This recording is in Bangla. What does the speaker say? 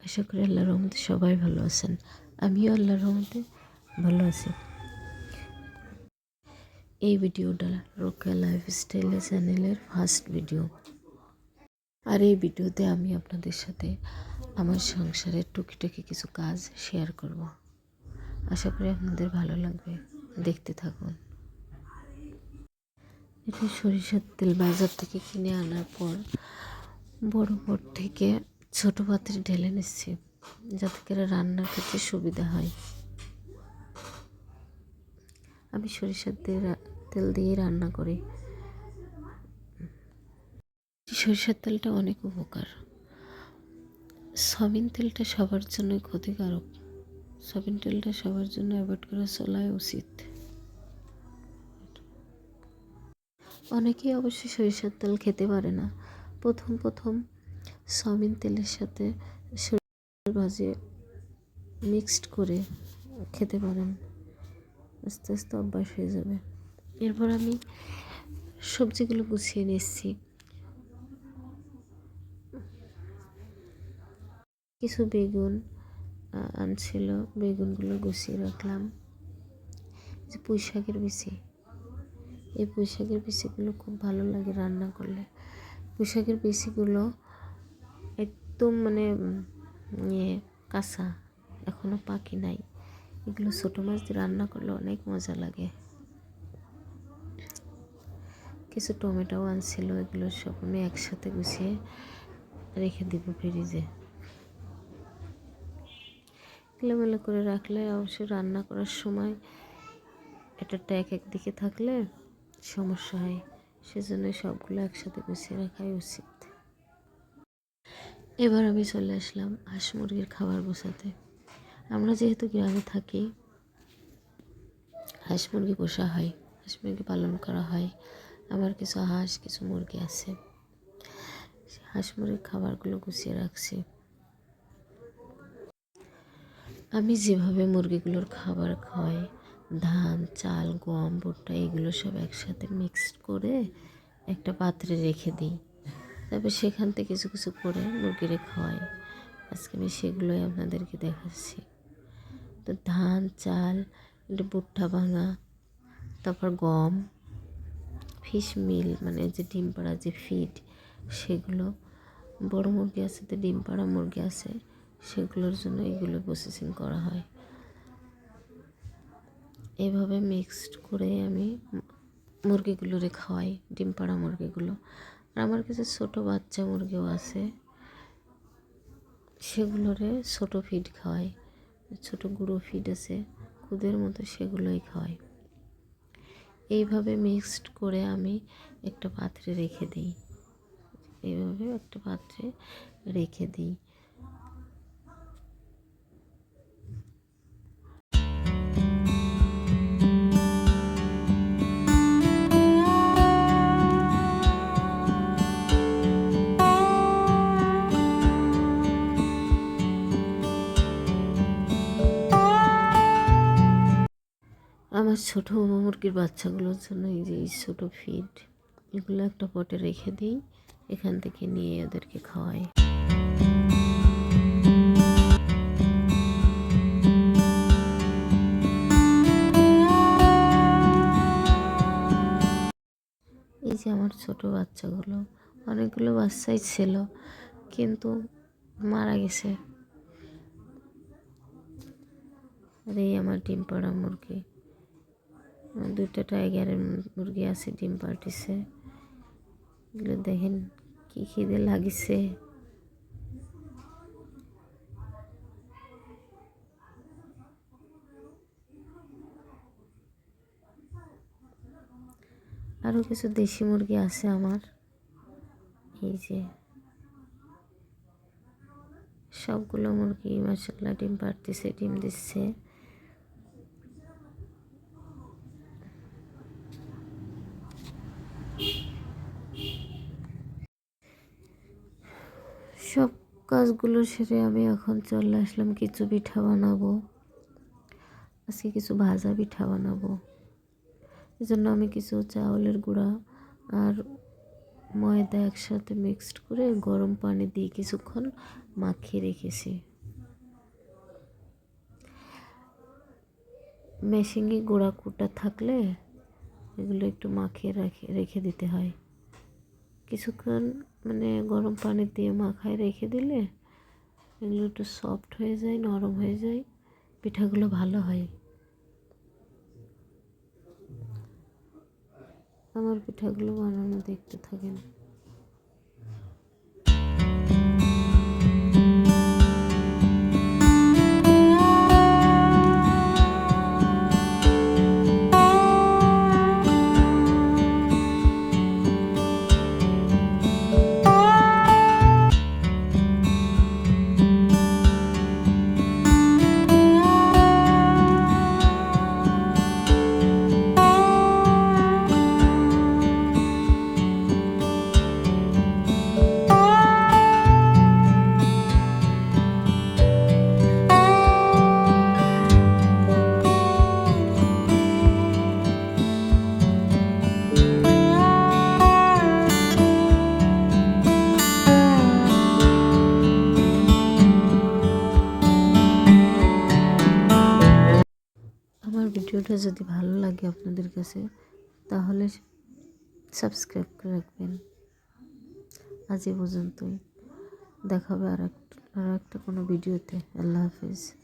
আশা করি আল্লাহর রহমতে সবাই ভালো আছেন। আমিও আল্লাহর রহমতে ভালো আছি। এই ভিডিওটা রোকা লাইফস্টাইল চ্যানেলের ফার্স্ট ভিডিও। আর এই ভিডিওতে আমি আপনাদের সাথে আমার সংসারের টুকিটাকি কিছু কাজ শেয়ার করব। আশা করি আপনাদের ভালো লাগবে। দেখতে থাকুন। এটা সরিষার তেল বাজার থেকে কিনে আনার পর বড় বড় থেকে ছোট পাত্রে ঢেলে নিচ্ছি, যাতে করে রান্নার ক্ষেত্রে সুবিধা হয়। আমি সরিষার তেল তেল দিয়ে রান্না করি। সরিষার তেলটা অনেক উপকার। সয়াবিন তেলটা সবার জন্যই ক্ষতিকারক। সয়াবিন তেলটা সবার জন্য অ্যাভয়েড করা চলাই উচিত। অনেকেই অবশ্যই সরিষার তেল খেতে পারে না। প্রথম প্রথম সয়াবিন তেলের সাথে সরিষার ভাজি মিক্সড করে খেতে পারেন। আস্তে আস্তে অভ্যাস হয়ে যাবে। এরপর আমি সবজিগুলো গুছিয়ে নিচ্ছি। কিছু বেগুন আনছিল, বেগুনগুলো গুছিয়ে রাখলাম। যে পুঁই শাকের বিচি। এই পুঁই শাকের বিচিগুলো খুব ভালো লাগে রান্না করলে। পুঁই শাকের বিচিগুলো একদম মানে ইয়ে কাঁচা এখনও পাকি নাই। এগুলো ছোটো মাছ দিয়ে রান্না করলে অনেক মজা লাগে। কিছু টমেটোও আনছিল, এগুলো সব আমি একসাথে গুছিয়ে রেখে দিব ফ্রিজে। এলোমেলো করে রাখলে অবশ্যই রান্না করার সময় এটা ট্যাক একদিকে থাকলে সমস্যা হয়। সেজন্য সবগুলো একসাথে গুছিয়ে রাখাই উচিত। এবার আমি চলে আসলাম হাঁস মুরগির খাবার বসাতে আমরা যেহেতু গ্রামে থাকি, হাঁস মুরগি পোষা হয়, হাঁস মুরগি পালন করা হয়। আমার কিছু হাঁস, কিছু মুরগি আছে। হাঁস মুরগির খাবারগুলো গুছিয়ে রাখছি। আমি যেভাবে মুরগিগুলোর খাবার খাওয়াই ধান, চাল, গম, ভুট্টা, এগুলো সব একসাথে মিক্সড করে একটা পাত্রে রেখে দিই। তারপর সেখান থেকে কিছু কিছু করে মুরগিরে খাওয়াই। আজকে আমি সেগুলোই আপনাদেরকে দেখাচ্ছি। তো ধান, চাল, একটু ভুট্টা ভাঙা, তারপর গম, ফিশ মিল মানে যে ডিম পাড়া, যে ফিড, সেগুলো, বড় মুরগি আছে তো ডিম পাড়া মুরগি আছে, সেগুলোর জন্য এগুলো প্রসেসিং করা হয়। এভাবে মিক্সড করে আমি মুরগিগুলোরে খাওয়াই, ডিম পাড়া মুরগিগুলো। আর আমার কাছে ছোট বাচ্চা মুরগিও আছে। সেগুলোরে ছোট ফিড খাওয়াই ছোট গুঁড়ো ফিড আছে, খুদের মতো সেগুলোই খাওয়াই এইভাবে মিক্সড করে আমি একটা পাত্রে রেখে দিই। এইভাবে একটা পাত্রে রেখে দিই। আমার ছোটো মুরগির বাচ্চাগুলোর জন্য এই যে এই ছোটো ফিড এগুলো একটা পটে রেখে দিই, এখান থেকে নিয়ে ওদেরকে খাওয়াই। এই যে আমার ছোট বাচ্চাগুলো, অনেকগুলো বাচ্চাই ছিল, কিন্তু মারা গেছে। আর এই আমার ডিম পাড়া মুরগি। দুটো টাইগারের মুরগি আছে, ডিম পাল্টিছে এগুলো দেখেন কি খিদে লাগিছে। আরও কিছু দেশি মুরগি আছে আমার। এই যে সবগুলো মুরগি মাসাল্লাহ ডিম পাড়তেছে ডিম দিচ্ছে। কাজগুলো সেরে আমি এখন চলে আসলাম কিছু পিঠা বানাবো। আজকে কিছু ভাজা পিঠা বানাবো। এজন্য আমি কিছু চাউলের গুঁড়া আর ময়দা একসাথে মিক্সড করে গরম পানি দিয়ে কিছুক্ষণ মাখিয়ে রেখেছি। মেশিনে গুঁড়া কুটা থাকলে এগুলো একটু মাখিয়ে রাখে, রেখে দিতে হয়। কিছুক্ষণ মানে গরম পানি দিয়ে মাখায় রেখে দিলে এগুলো একটু সফট হয়ে যায়, নরম হয়ে যায়, পিঠাগুলো ভালো হয়। আমার পিঠাগুলো বানানো দেখতে থাকেন। আমার ভিডিওটা যদি ভালো লাগে আপনাদের কাছে, তাহলে সাবস্ক্রাইব করে রাখবেন। আজ এ পর্যন্তই। দেখাবে আর একটা আর একটা কোনো ভিডিওতে। আল্লাহ হাফিজ।